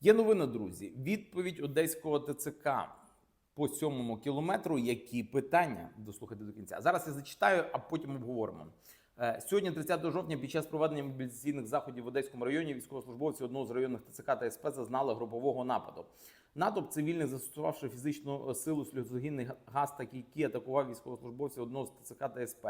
Є новина, друзі. Відповідь одеського ТЦК по сьомому кілометру. Які питання дослухайте до кінця? Зараз я зачитаю, а потім обговоримо. Е, Сьогодні, 30 жовтня, під час проведення мобілізаційних заходів в Одеському районі, військовослужбовці одного з районних ТЦК та СП зазнали групового нападу. Натовп цивільних, застосувавши фізичну силу, сльозогінний газ та кійки, атакував військовослужбовців одного з ТЦК та СП.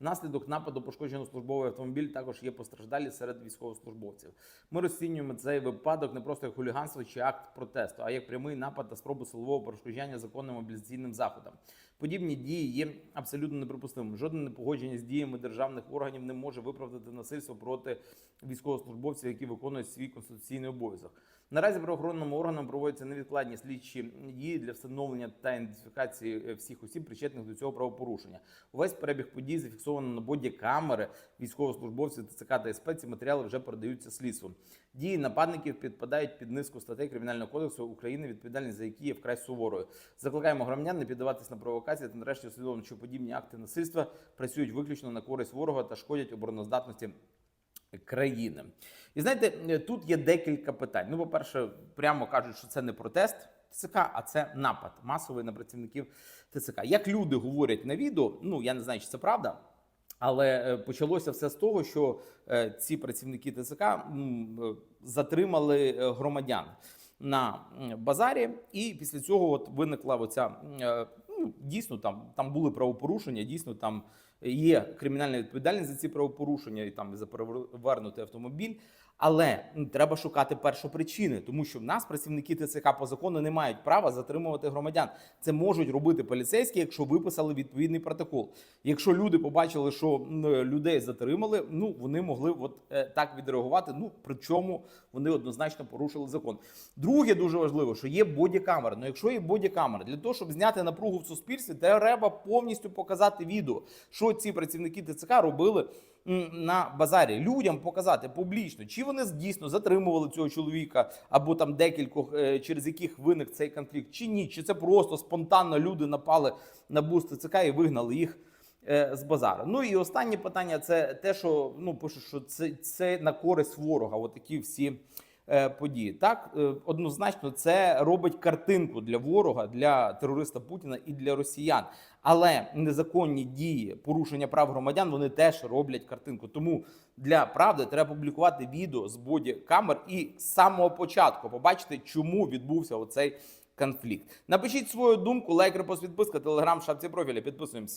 Внаслідок нападу пошкоджено службовий автомобіль. Також є постраждалі серед військовослужбовців. Ми розцінюємо цей випадок не просто як хуліганство чи акт протесту, а як прямий напад та спробу силового перешкоджання законним мобілізаційним заходам. Подібні дії є абсолютно неприпустимими. Жодне непогодження з діями державних органів не може виправдати насильство проти військовослужбовців, які виконують свій конституційний обов'язок. Наразі правоохоронним органам проводяться невідкладні слідчі дії для встановлення та ідентифікації е, всіх осіб, причетних до цього правопорушення. Увесь перебіг подій зафіксовано на боді камери військовослужбовців ТЦК та СП. Ці матеріали вже передаються слідству. Дії нападників підпадають під низку статей Кримінального кодексу України, відповідальність за які є вкрай суворою. Закликаємо громадян не піддаватись на провокації та нарешті усвідомити, що подібні акти насильства працюють виключно на користь ворога та шкодять обороноздатності країни. І знаєте, е, тут є декілька питань. Ну, по-перше, прямо кажуть, що це не протест ТЦК, а це напад масовий на працівників ТЦК. Як люди говорять на відео, ну я не знаю, чи це правда. Але е, почалося все з того, що е, ці працівники ТЦК затримали громадян на базарі, і після цього от виникла оця ну, дійсно там, там були правопорушення, дійсно там є кримінальна відповідальність за ці правопорушення і там за перевернутий автомобіль. Але м, треба шукати першопричини, тому що в нас працівники ТЦК по закону не мають права затримувати громадян. Це можуть робити поліцейські, якщо виписали відповідний протокол. Якщо люди побачили, що людей затримали, ну вони могли от е, так відреагувати. Ну причому вони однозначно порушили закон. Друге, дуже важливо, що є бодікамера. Ну, якщо є бодікамера, для того, щоб зняти напругу в суспільстві, треба повністю показати відео, що ці працівники ТЦК робили на базарі. Людям показати публічно, чи вони дійсно затримували цього чоловіка, або там декількох, е, через яких виник цей конфлікт, чи ні, чи це просто спонтанно люди напали на бус ТЦК і вигнали їх. е, З базару. Ну і останнє питання це те, що ну пишуть, що це, це на користь ворога. Отакі всі події. Так е, однозначно, це робить картинку для ворога, для терориста Путіна і для росіян. Але незаконні дії, порушення прав громадян, вони теж роблять картинку. Тому для правди треба публікувати відео з боді камер і з самого початку побачити, чому відбувся оцей конфлікт. Напишіть свою думку, лайк, репост, підписка, телеграм, шапці профіля. Підписуємося.